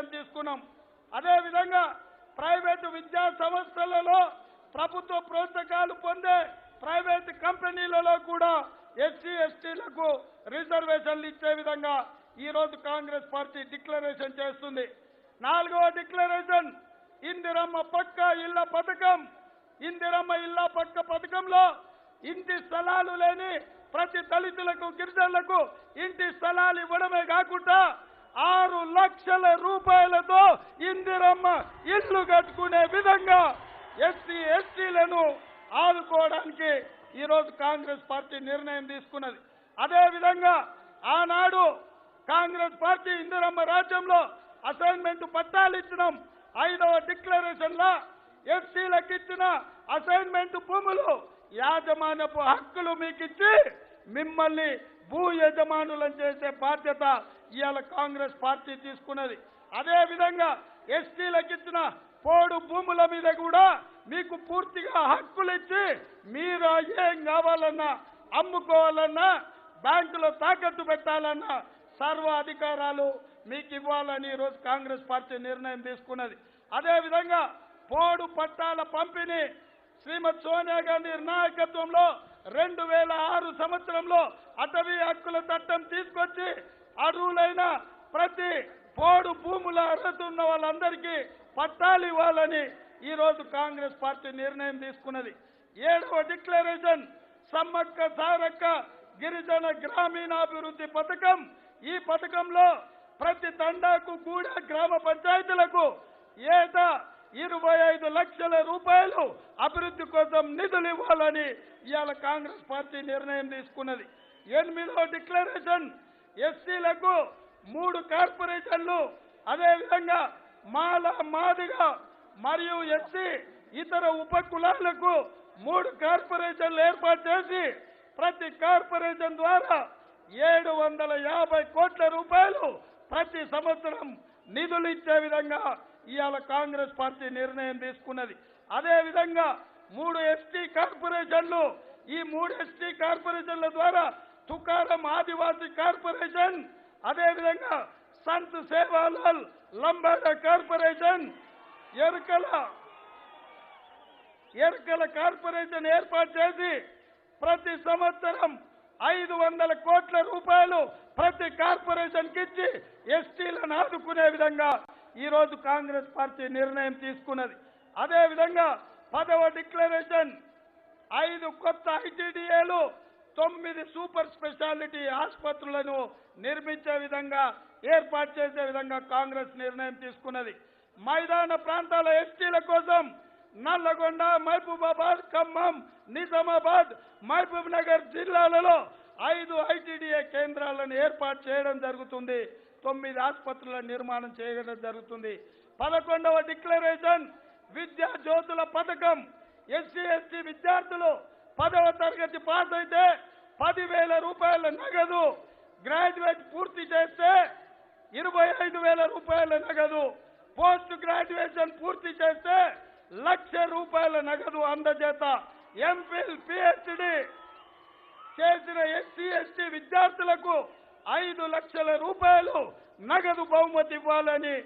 Declaration తీసుకున్నాం. అదేవిధంగా private విద్యా సంస్థలలో ప్రభుత్వ ప్రోత్సాహాలు పొందే ప్రైవేట్ కంపెనీలలో కూడా ఎస్సీ ఎస్టీలకు రిజర్వేషన్లు ఇచ్చే విధంగా ఈ రోజు కాంగ్రెస్ పార్టీ డిక్లరేషన్ చేస్తుంది. నాలుగవ డిక్లరేషన్ ఇందిరమ్మ పక్క ఇళ్ళ పథకం. ఇందిరమ్మ ఇళ్ళ పక్క పథకంలో ఇంటి స్థలాలు లేని ప్రతి దళితులకు గిరిజనులకు ఇంటి స్థలాలు ఇవ్వడమే కాకుండా ఆరు లక్షల రూపాయలతో ఇందిరమ్మ ఇల్లు కట్టుకునే విధంగా ఎస్సీ ఎస్టీలను ఆదుకోవడానికి ఈరోజు కాంగ్రెస్ పార్టీ నిర్ణయం తీసుకున్నది. అదే విధంగా ఆనాడు కాంగ్రెస్ పార్టీ ఇందిరమ్మ రాజ్యంలో అసైన్మెంట్ పట్టాలు ఇచ్చడం ఐదవ డిక్లరేషన్ లా ఎస్సీలకు ఇచ్చిన అసైన్మెంట్ భూములు యాజమాన్యపు హక్కులు మీకు ఇచ్చి మిమ్మల్ని భూ యజమానులను చేసే బాధ్యత ఇవాళ కాంగ్రెస్ పార్టీ తీసుకున్నది. అదే విధంగా ఎస్టీలకు ఇచ్చిన పోడు భూముల మీద కూడా మీకు పూర్తిగా హక్కులు ఇచ్చి మీరు ఏం కావాలన్నా అమ్ముకోవాలన్నా బ్యాంకులో తాకట్టు పెట్టాలన్నా సర్వ అధికారాలు మీకు ఇవ్వాలని ఈరోజు కాంగ్రెస్ పార్టీ నిర్ణయం తీసుకున్నది. అదేవిధంగా పోడు పట్టాల పంపిణీ శ్రీమతి సోనియా గాంధీ నాయకత్వంలో రెండు వేల ఆరు సంవత్సరంలో అటవీ హక్కుల చట్టం తీసుకొచ్చి అర్హులైన ప్రతి పోడు భూముల అర్హత ఉన్న వాళ్ళందరికీ పట్టాలు ఇవ్వాలని ఈరోజు కాంగ్రెస్ పార్టీ నిర్ణయం తీసుకున్నది. ఏడవ డిక్లరేషన్ సమ్మక్క సారక్క గిరిజన గ్రామీణాభివృద్ధి పథకం. ఈ పథకంలో ప్రతి తండాకు కూడా గ్రామ పంచాయతీలకు ఏటా ఇరవై ఐదు లక్షల రూపాయలు అభివృద్ధి కోసం నిధులు ఇవ్వాలని ఇవాళ కాంగ్రెస్ పార్టీ నిర్ణయం తీసుకున్నది. ఎనిమిదవ డిక్లరేషన్ ఎస్సీలకు మూడు కార్పొరేషన్లు అదేవిధంగా మాల మాదిగా మరియు ఎస్సీ ఇతర ఉప కులాలకు మూడు కార్పొరేషన్లు ఏర్పాటు చేసి ప్రతి కార్పొరేషన్ ద్వారా ఏడు వందల యాభై కోట్ల రూపాయలు ప్రతి సంవత్సరం నిధులు ఇచ్చే విధంగా ఇవాళ కాంగ్రెస్ పార్టీ నిర్ణయం తీసుకున్నది. అదే విధంగా మూడు ఎస్టీ కార్పొరేషన్లు ఈ మూడు ఎస్టీ కార్పొరేషన్ల ద్వారా తుకారం ఆదివాసీ కార్పొరేషన్ అదేవిధంగా సంత్ సేవాలాల్ లంబాడ కార్పొరేషన్ ఎరుకల ఎరుకల కార్పొరేషన్ ఏర్పాటు చేసి ప్రతి సంవత్సరం ఐదు వందల కోట్ల రూపాయలు ప్రతి కార్పొరేషన్ కిచ్చి ఎస్టీలను ఆదుకునే విధంగా ఈ రోజు కాంగ్రెస్ పార్టీ నిర్ణయం తీసుకున్నది. అదేవిధంగా పదవ డిక్లరేషన్ ఐదు కొత్త ఐటీడీఏలు తొమ్మిది సూపర్ స్పెషాలిటీ ఆసుపత్రులను నిర్మించే విధంగా ఏర్పాటు చేసే విధంగా కాంగ్రెస్ నిర్ణయం తీసుకున్నది. మైదాన ప్రాంతాల ఎస్టీల కోసం నల్లగొండ మహబూబాబాద్ ఖమ్మం నిజామాబాద్ మహబూబ్ నగర్ జిల్లాలలో ఐదు ఐటీడీఏ కేంద్రాలను ఏర్పాటు చేయడం జరుగుతుంది. తొమ్మిది ఆసుపత్రుల నిర్మాణం చేయడం జరుగుతుంది. పదకొండవ డిక్లరేషన్ విద్యా జ్యోతుల పథకం. ఎస్సీ ఎస్టీ విద్యార్థులు పదవ తరగతి పాస్ అయితే పదివేల రూపాయల నగదు. గ్రాడ్యుయేట్ పూర్తి చేస్తే ఇరవై ఐదు వేల రూపాయల నగదు. పోస్ట్ గ్రాడ్యుయేషన్ పూర్తి చేస్తే లక్ష రూపాయల నగదు అందజేత. ఎంఫిల్ పిహెచ్డి చేసిన ఎస్సీ ఎస్టీ విద్యార్థులకు ఐదు లక్షల రూపాయలు నగదు బహుమతి ఇవ్వాలని